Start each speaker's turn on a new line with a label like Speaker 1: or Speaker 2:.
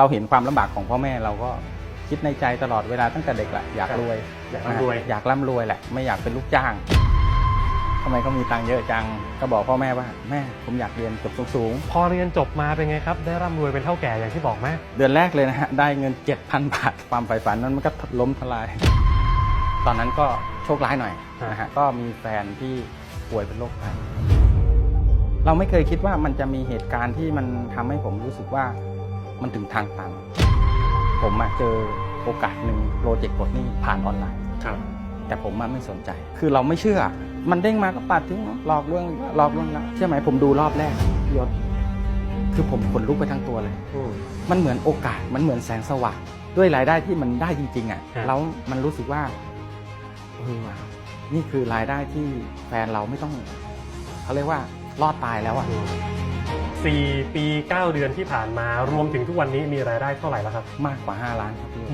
Speaker 1: เราเห็นความลำบากของพ่อแม่เราก็คิดในใจตลอดเวลาตั้งแต่เด็กแหละอยากรวย
Speaker 2: อยากร่ำรวย
Speaker 1: อยากร่ำรวยแหละไม่อยากเป็นลูกจ้างทำไมเขามีตังค์เยอะจังก็บอกพ่อแม่ว่าแม่ผมอยากเรียนจบสูง
Speaker 2: พอเรียนจบมาเป็นไงครับ ได้ร่ำรวยเป็นเท่าแก่อย่างที่บอกไหม
Speaker 1: ๆเดือนแรกเลยนะฮะได้เงิน 7,000 บาทความใฝ่ฝันนั้นมันก็ล้มทลาย ตอนนั้นก็โชคร้ายหน่อยนะฮะก็มีแฟนที่ป่วยเป็นโรคไตเราไม่เคยคิดว่ามันจะมีเหตุการณ์ที่มันทำให้ผมรู้สึกว่า มันถึงทางตันผมมาเจอโอกาสหนึ่งโปรเจกต์ปลดหนี้ผ่านออนไลน์
Speaker 2: ครับ
Speaker 1: แต่ผมมาไม่สนใจ คือเราไม่เชื่อ มันเด้งมาก็ปัดทิ้งเนอะหลอกลวงหลอกลวงแล้วเชื่อไหมผมดูรอบแรกพี่ยศคือผมขนลุกไปทั้งตัวเลย
Speaker 2: อืม
Speaker 1: มันเหมือนโอกาส มันเหมือนแสงสว่าง ด้วยรายได้ที่มันได้จริง ๆ อะ
Speaker 2: ครับ
Speaker 1: แล้วมันรู้สึกว่าเออว่ะนี่คือรายได้ที่แฟนเราไม่ต้อง เขาเรียกว่ารอดตายแล้วอะ
Speaker 2: สี่ปีเก้าเดือนที่ผ่านมารวมถึงทุกวันนี้มีรายได้เท่าไหร่แล้วครับ
Speaker 1: มากกว่า 5 ล้านครับพี่